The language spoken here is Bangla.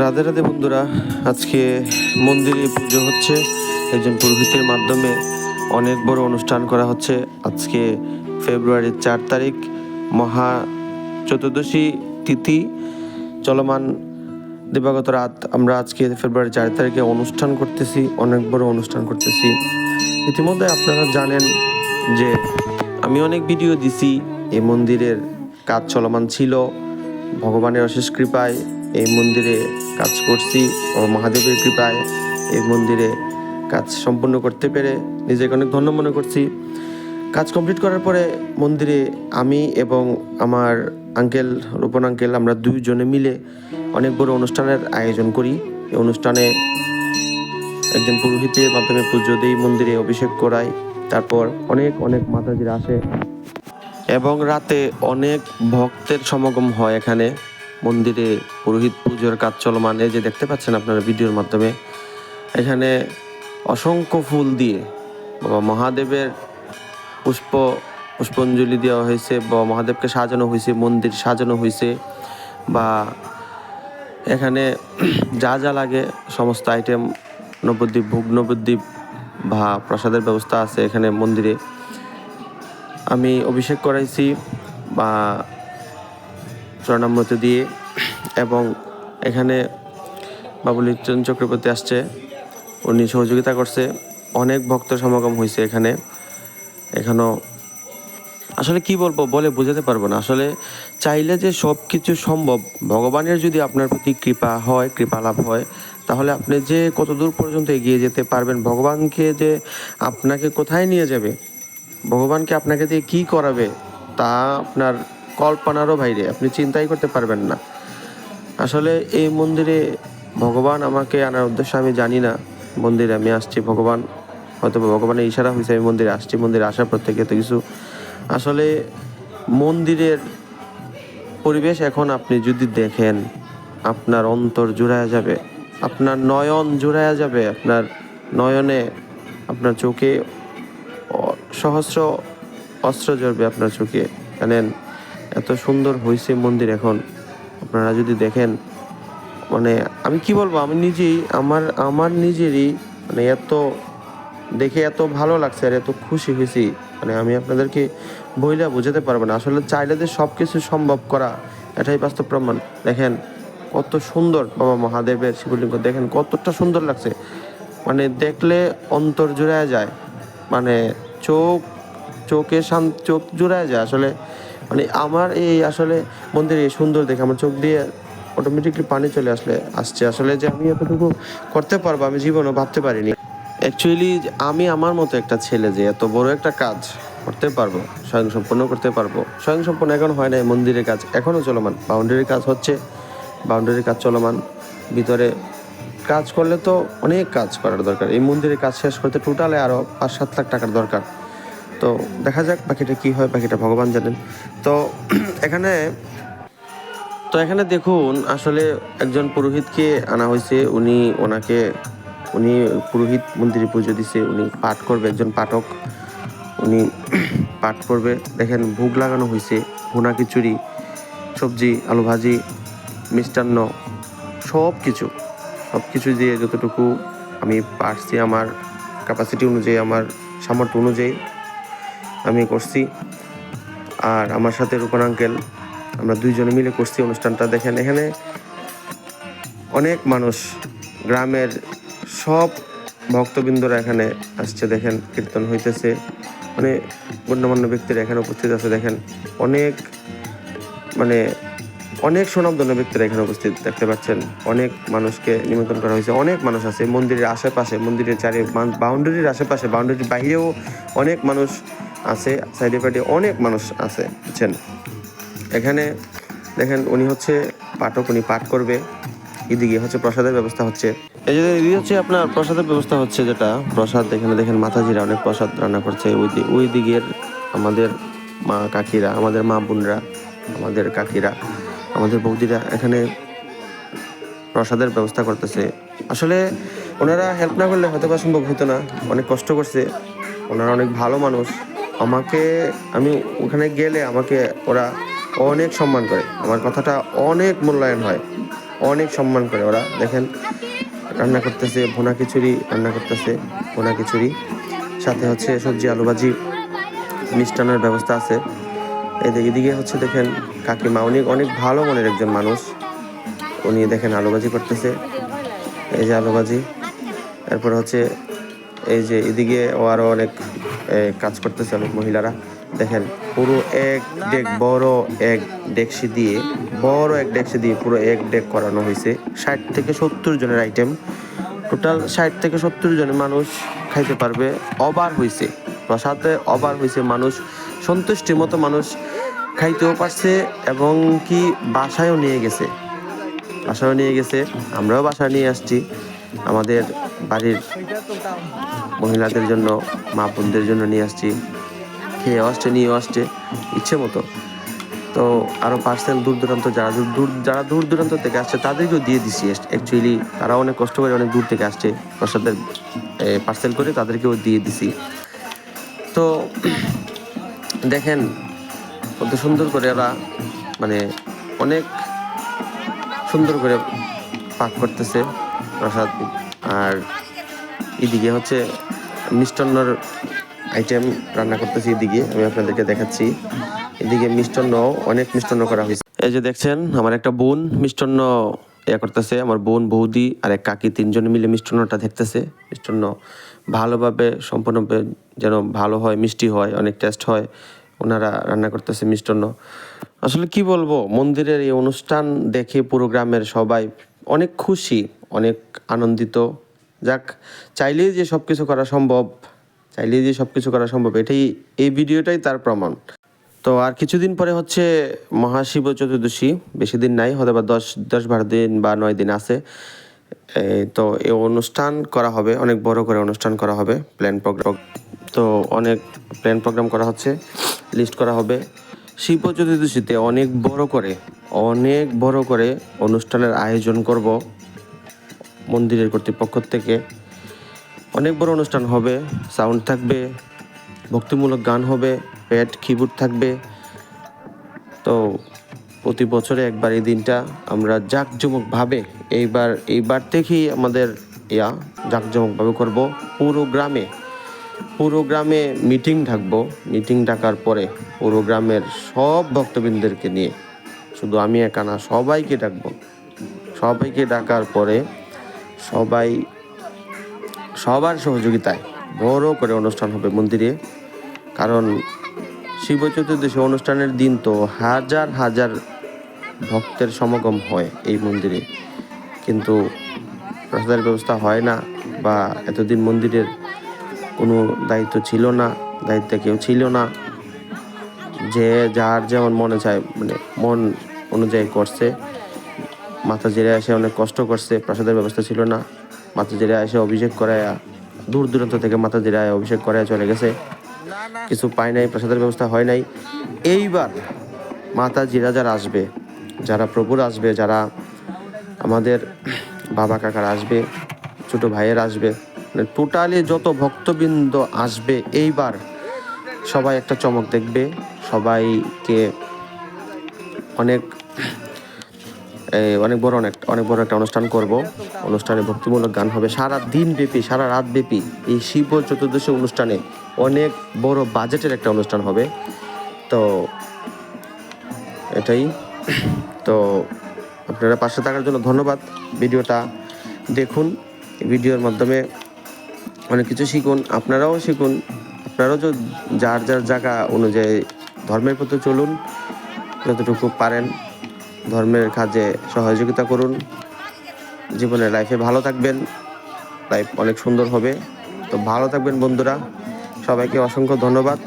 রাধে রাধে বন্ধুরা, আজকে মন্দিরে পুজো হচ্ছে। একজন পুরোহিতের মাধ্যমে অনেক বড় অনুষ্ঠান করা হচ্ছে। আজকে ফেব্রুয়ারির চার তারিখ, মহা চতুর্দশী তিথি। চলমান দিবাগত রাত আমরা আজকে ফেব্রুয়ারি চার তারিখে অনুষ্ঠান করতেছি, অনেক বড় অনুষ্ঠান করতেছি। ইতিমধ্যে আপনারা জানেন যে আমি অনেক ভিডিও দিছি এই মন্দিরের কাজ চলমান ছিল। ভগবানের অশেষ কৃপায় এই মন্দিরে কাজ করছি ও মহাদেবের কৃপায় এই মন্দিরে কাজ সম্পূর্ণ করতে পেরে নিজেকে অনেক ধন্য মনে করছি। কাজ কমপ্লিট করার পরে মন্দিরে আমি এবং আমার আঙ্কেল রূপন আঙ্কেল আমরা দুইজনে মিলে অনেক বড় অনুষ্ঠানের আয়োজন করি। এই অনুষ্ঠানে একজন পুরোহিতের মাধ্যমে পুজো দিই মন্দিরে অভিষেক করাই। তারপর অনেক অনেক মাতাজিরা আসে এবং রাতে অনেক ভক্তের সমাগম হয় এখানে। মন্দিরে পুরোহিত পুজোর কাজ চলমান। এই যে দেখতে পাচ্ছেন আপনারা ভিডিওর মাধ্যমে। এখানে অসংখ্য ফুল দিয়ে বাবা মহাদেবের পুষ্প, পুষ্পাঞ্জলি দেওয়া হয়েছে বা মহাদেবকে সাজানো হয়েছে, মন্দির সাজানো হয়েছে। বা এখানে যা যা লাগে, সমস্ত আইটেম নবদ্বীপ, ভোগ নবদ্বীপ বা প্রসাদের ব্যবস্থা আছে এখানে মন্দিরে। আমি অভিষেক করাইছি, বা চরণামৃত দিয়ে এবং এখানে বাবুলি চন্দ্র চক্রবর্তী আসছে। উনি সহযোগিতা করছে। অনেক ভক্ত সমাগম হয়েছে এখানে। এখানেও আসলে কি বলব, বলে বোঝাতে পারব না। আসলে চাইলে যে সব কিছু সম্ভব, ভগবানের যদি আপনার প্রতি কৃপা হয়, কৃপা লাভ হয়, তাহলে আপনি যে কত দূর পর্যন্ত এগিয়ে যেতে পারবেন, ভগবানকে যে আপনাকে কোথায় নিয়ে যাবে, ভগবানকে আপনাকে দিয়ে কী করাবে, তা আপনার কল্পনারও বাইরে, আপনি চিন্তাই করতে পারবেন না। আসলে এই মন্দিরে ভগবান আমাকে আনার উদ্দেশ্য আমি জানি না। মন্দিরে আমি আসছি, ভগবান হয়তো ভগবানের ইশারা হয়েছে আমি মন্দিরে আসছি, মন্দিরে আসার পর থেকে তো কিছু। আসলে মন্দিরের পরিবেশ এখন আপনি যদি দেখেন, আপনার অন্তর জুড়ায়া যাবে, আপনার নয়ন জুড়ায়া যাবে, আপনার নয়নে আপনার চোখে সহস্র অস্ত্র জ্বলবে আপনার চোখে, জানেন? এত সুন্দর হয়েছে মন্দির এখন। আপনারা যদি দেখেন মানে আমি কি বলব, আমি নিজেই, আমার আমার নিজেরই মানে এত দেখে এত ভালো লাগছে আর এত খুশি হয়েছি। মানে আমি আপনাদেরকে বইলা বোঝাতে পারব না। আসলে চাইলে যে সব কিছু সম্ভব করা, এটাই বাস্তব প্রমাণ। দেখেন, কত সুন্দর বাবা মহাদেবের শিবলিঙ্গ। দেখেন, কতটা সুন্দর লাগছে। মানে দেখলে অন্তর জুড়ায় যায়। মানে চোখ, চোখে শান্ত চোখ জুড়ায় যায়। আসলে মানে আমার এই আসলে মন্দিরে এই সুন্দর দেখে আমার চোখ দিয়ে অটোমেটিকলি পানি চলে আসলে, আসছে। আসলে যে আমি এতটুকু করতে পারব, আমি জীবনও ভাবতে পারিনি। অ্যাকচুয়ালি আমি আমার মতো একটা ছেলে যে এত বড় একটা কাজ করতে পারব স্বয়ং সম্পূর্ণ করতে পারব। স্বয়ং সম্পূর্ণ এখন হয় নাই মন্দিরের কাজ এখনও চলমান। বাউন্ডারির কাজ হচ্ছে বাউন্ডারির কাজ চলমান। ভিতরে কাজ করলে তো অনেক কাজ করার দরকার। এই মন্দিরের কাজ শেষ করতে টোটালে আরও পাঁচ সাত লাখ টাকার দরকার। তো দেখা যাক বাকিটা কি হয়, বাকিটা ভগবান জানেন। তো এখানে তো এখানে দেখুন, আসলে একজন পুরোহিতকে আনা হয়েছে। উনি ওনাকে, উনি পুরোহিত মন্দিরে পুজো দিছে, উনি পাঠ করবে, একজন পাঠক। উনি পাঠ করবে। দেখেন, ভোগ লাগানো হয়েছে, ভুনা খিচুড়ি, সবজি, আলু ভাজি, মিষ্টান্ন সব কিছু সব কিছু দিয়ে যতটুকু আমি পারছি আমার ক্যাপাসিটি অনুযায়ী, আমার সামর্থ্য অনুযায়ী আমি করছি। আর আমার সাথে রূপন আঙ্কেল আমরা দুইজনে মিলে করছি অনুষ্ঠানটা। দেখেন, এখানে অনেক মানুষ, গ্রামের সব ভক্তবৃন্দরা এখানে আসছে। দেখেন, কীর্তন হইতেছে। মানে গণ্যমান্য ব্যক্তিরা এখানে উপস্থিত আছে। দেখেন, অনেক মানে অনেক সুনামধন্য ব্যক্তিরা এখানে উপস্থিত দেখতে পাচ্ছেন। অনেক মানুষকে নিমন্ত্রণ করা হয়েছে। অনেক মানুষ আছে। মন্দিরের আশেপাশে, মন্দিরের চারি বাউন্ডারির আশেপাশে বাউন্ডারির বাইরেও অনেক মানুষ আছে, সাইডে পাইডে অনেক মানুষ আছে, বুঝছেন? এখানে দেখেন উনি হচ্ছে পাঠক, উনি পাঠ করবে। এদিকে হচ্ছে প্রসাদের ব্যবস্থা হচ্ছে। এই যে এদিকে হচ্ছে আপনার প্রসাদের ব্যবস্থা হচ্ছে যেটা, প্রসাদ এখানে দেখেন মাথাজিরা অনেক প্রসাদ রান্না করছে। ওই ওই দিকের আমাদের মা কাকিরা, আমাদের মা বোনরা, আমাদের কাকিরা, আমাদের বৌদিরা এখানে প্রসাদের ব্যবস্থা করতেছে। আসলে ওনারা হেল্প না করলে হয়তো বা সম্ভব হতো না। অনেক কষ্ট করছে। ওনারা অনেক ভালো মানুষ। আমাকে, আমি ওখানে গেলে আমাকে ওরা অনেক সম্মান করে। আমার কথাটা অনেক মূল্যায়ন হয়। অনেক সম্মান করে ওরা। দেখেন, রান্না করতেছে, ভুনা খিচুড়ি, রান্না করতেছে, ভুনা খিচুড়ি। সাথে হচ্ছে সবজি, আলু ভাজি, মিষ্টান্নের ব্যবস্থা আছে। এদিকে এদিকে হচ্ছে দেখেন, কাকিমা উনি অনেক ভালো মনের একজন মানুষ। উনি দেখেন আলু ভাজি করতেছে। এই যে আলু ভাজি। এরপর হচ্ছে এই যে এদিকে ও আরও অনেক কাজ করতেছে অনেক মহিলারা। দেখেন, পুরো এক ডেক, বড় এক ডেকসি দিয়ে বড় এক ডেকসি দিয়ে পুরো এক ডেক করানো হয়েছে। ষাট থেকে সত্তর জনের আইটেম টোটাল ষাট থেকে সত্তর জনের মানুষ খাইতে পারবে। অবার হয়েছে প্রসাদে অবার হয়েছে মানুষ। সন্তুষ্টি মতো মানুষ খাইতেও পারছে এবং কি বাসায়ও নিয়ে গেছে। বাসায়ও নিয়ে গেছে। আমরাও বাসায় নিয়ে আসছি। আমাদের বাড়ির মহিলাদের জন্য, মা বোনদের জন্য নিয়ে আসছি। খেয়ে আসছে, নিয়ে আসছে, ইচ্ছে মতো। তো আরও পার্সেল দূর দূরান্ত যারা দূর যারা দূর দূরান্ত থেকে আসছে, তাদেরকেও দিয়ে দিছি। অ্যাকচুয়ালি তারা অনেক কষ্ট করে অনেক দূর থেকে আসছে। প্রসাদের পার্সেল করে তাদেরকেও দিয়ে দিছি। তো দেখেন, কত সুন্দর করে ওরা মানে অনেক সুন্দর করে পাক করতেছে প্রসাদ। আর এদিকে হচ্ছে মিষ্টান্নর আইটেম রান্না করতেছি এদিকে, আমি আপনাদেরকে দেখাচ্ছি। এদিকে মিষ্টান্ন, অনেক মিষ্টান্ন করা হয়েছে। এই যে দেখছেন, আমার একটা বোন মিষ্টান্ন ইয়া করতেছে, আমার বোন, বৌদি আর এক কাকি তিনজন মিলে মিষ্টান্নটা দেখতেছে। মিষ্টান্ন ভালোভাবে, সম্পূর্ণভাবে যেন ভালো হয়, মিষ্টি হয়, অনেক টেস্ট হয়, ওনারা রান্না করতেছে মিষ্টান্ন। আসলে কি বলব, মন্দিরের এই অনুষ্ঠান দেখে পুরো গ্রামের সবাই অনেক খুশি, অনেক আনন্দিত। যাক, চাইলেই যে সব কিছু করা সম্ভব, চাইলেই যে সব কিছু করা সম্ভব, এটাই এই ভিডিওটাই তার প্রমাণ। তো আর কিছুদিন পরে হচ্ছে মহাশিব চতুর্দশী, বেশি দিন নাই হয়তো বা দশ দশ বারো দিন বা নয় দিন আছে। তো এই অনুষ্ঠান করা হবে, অনেক বড় করে অনুষ্ঠান করা হবে প্ল্যান প্রোগ্রাম তো অনেক প্ল্যান প্রোগ্রাম করা হচ্ছে লিস্ট করা হবে। শিব চতুর্দশীতে অনেক বড় করে, অনেক বড় করে অনুষ্ঠানের আয়োজন করব। মন্দিরের কর্তৃপক্ষ থেকে। অনেক বড় অনুষ্ঠান হবে সাউন্ড থাকবে, ভক্তিমূলক গান হবে প্যাট কিবোর্ড থাকবে। তো প্রতি বছরে একবার এই দিনটা আমরা জাঁকজমকভাবে এইবার এইবার থেকেই আমাদের ইয়া জাঁকজমকভাবে করব। পুরো গ্রামে পুরো গ্রামে মিটিং ডাকবো মিটিং ডাকার পরে পুরো গ্রামের সব ভক্তবৃন্দদেরকে নিয়ে, শুধু আমি একা না, সবাইকে ডাকবো। সবাইকে ডাকার পরে সবাই সবার সহযোগিতায় বড় করে অনুষ্ঠান হবে মন্দিরে। কারণ শিব চতুর্দশী অনুষ্ঠানের দিন তো হাজার হাজার ভক্তের সমাগম হয় এই মন্দিরে। কিন্তু প্রসাদের ব্যবস্থা হয় না বা এতদিন মন্দিরের কোনো দায়িত্ব ছিল না, দায়িত্বে কেউ ছিল না। যে যার যেমন মনে চায় মানে মন অনুযায়ী করছে। মাথা জেরে এসে অনেক কষ্ট করছে, প্রসাদের ব্যবস্থা ছিল না। মাথা জেরে এসে অভিষেক করায়, দূর দূরান্ত থেকে মাথা জেরে অভিষেক করায় চলে গেছে। কিছু পায় নাই, প্রসাদের ব্যবস্থা হয় নাই। এইবার মাতা জিরা যারা আসবে, যারা প্রভুর আসবে, যারা আমাদের বাবা কাকার আসবে, ছোট ভাইয়ের আসবে মানে টোটালি যত ভক্তবৃন্দ আসবে এইবার, সবাই একটা চমক দেখবে। সবাইকে অনেক অনেক বড় অনেক অনেক বড় একটা অনুষ্ঠান করব। অনুষ্ঠানে ভক্তিমূলক গান হবে। সারা দিন ব্যাপী, সারা রাত ব্যাপী এই শিব চতুর্দশী অনুষ্ঠানে অনেক বড় বাজেটের একটা অনুষ্ঠান হবে। তো এটাই। তো আপনারা পাশে থাকার জন্য ধন্যবাদ। ভিডিওটা দেখুন। ভিডিওর মাধ্যমে অনেক কিছু শিখুন। আপনারাও শিখুন। আপনারাও যে, যার যার জায়গা অনুযায়ী ধর্মের প্রতি চলুন। যতটুকু পারেন। ধর্মের কাজে সহযোগিতা করুন। জীবনের লাইফে ভালো থাকবেন। লাইফ অনেক সুন্দর হবে। তো ভালো থাকবেন বন্ধুরা। সবাইকে অসংখ্য ধন্যবাদ।